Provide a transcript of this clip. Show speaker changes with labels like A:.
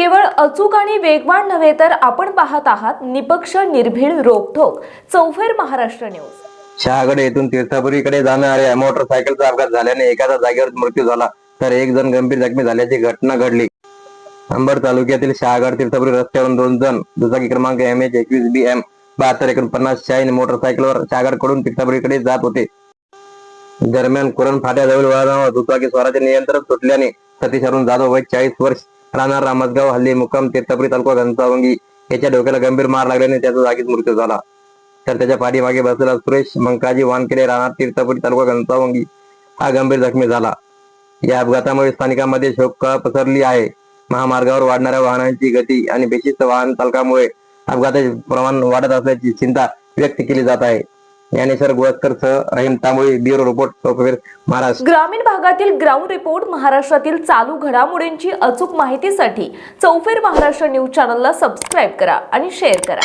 A: केवळ अचूक आणि वेगवान नव्हे तर आपण पाहत आहात निपक्ष निर्भीड रोखोक चौफेर महाराष्ट्र न्यूज.
B: शहागड येथून तीर्थपुरीकडे जाणाऱ्या मोटरसायकलचा अपघात झाल्याने एकाचा जागेवर मृत्यू झाला तर एक जण गंभीर जखमी झाल्याची घटना घडली. अंबड तालुक्यातील शहागड तीर्थपुरी रस्त्यावरून दोन जण दुचाकी क्रमांक एम एच एकवीस बी एम बहात्तर एकोणपन्नास शाईन मोटरसायकलवर शहागडकडून तीर्थपुरीकडे जात होते. दरम्यान कुरण फाट्याजवळ वाहनावर दुचाकी स्वराचे नियंत्रण सुटल्याने सतीश अरुण जाधव वय चाळीस वर्ष राहणार रामसगाव हल्ली मुक्काम तीर्थपुरी तालुका घनसावंगी. याच्या डोक्याला गंभीर मार लागल्याने त्याचा जागीच मृत्यू झाला. तर त्याच्या पाठीमागे बसलेला सुरेश मंकाजी वानखेडे राहणार तीर्थपुरी तालुका घनसावंगी. हा गंभीर जखमी झाला. या अपघातामुळे स्थानिकांमध्ये शोककळा पसरली आहे. महामार्गावर वाढणाऱ्या वाहनांची गती आणि बेशिस्त वाहन चालकामुळे अपघाताचे प्रमाण वाढत असल्याची चिंता व्यक्त केली जात आहे. Dnyaneshwar Gulaskar Rahim Tamboli bureau report Maharashtra.
A: ग्रामीण भागातील ग्राउंड रिपोर्ट महाराष्ट्रातील चालू घडामोडींची अचूक माहितीसाठी चौफेर महाराष्ट्र न्यूज चॅनलला सबस्क्राईब करा आणि शेअर करा.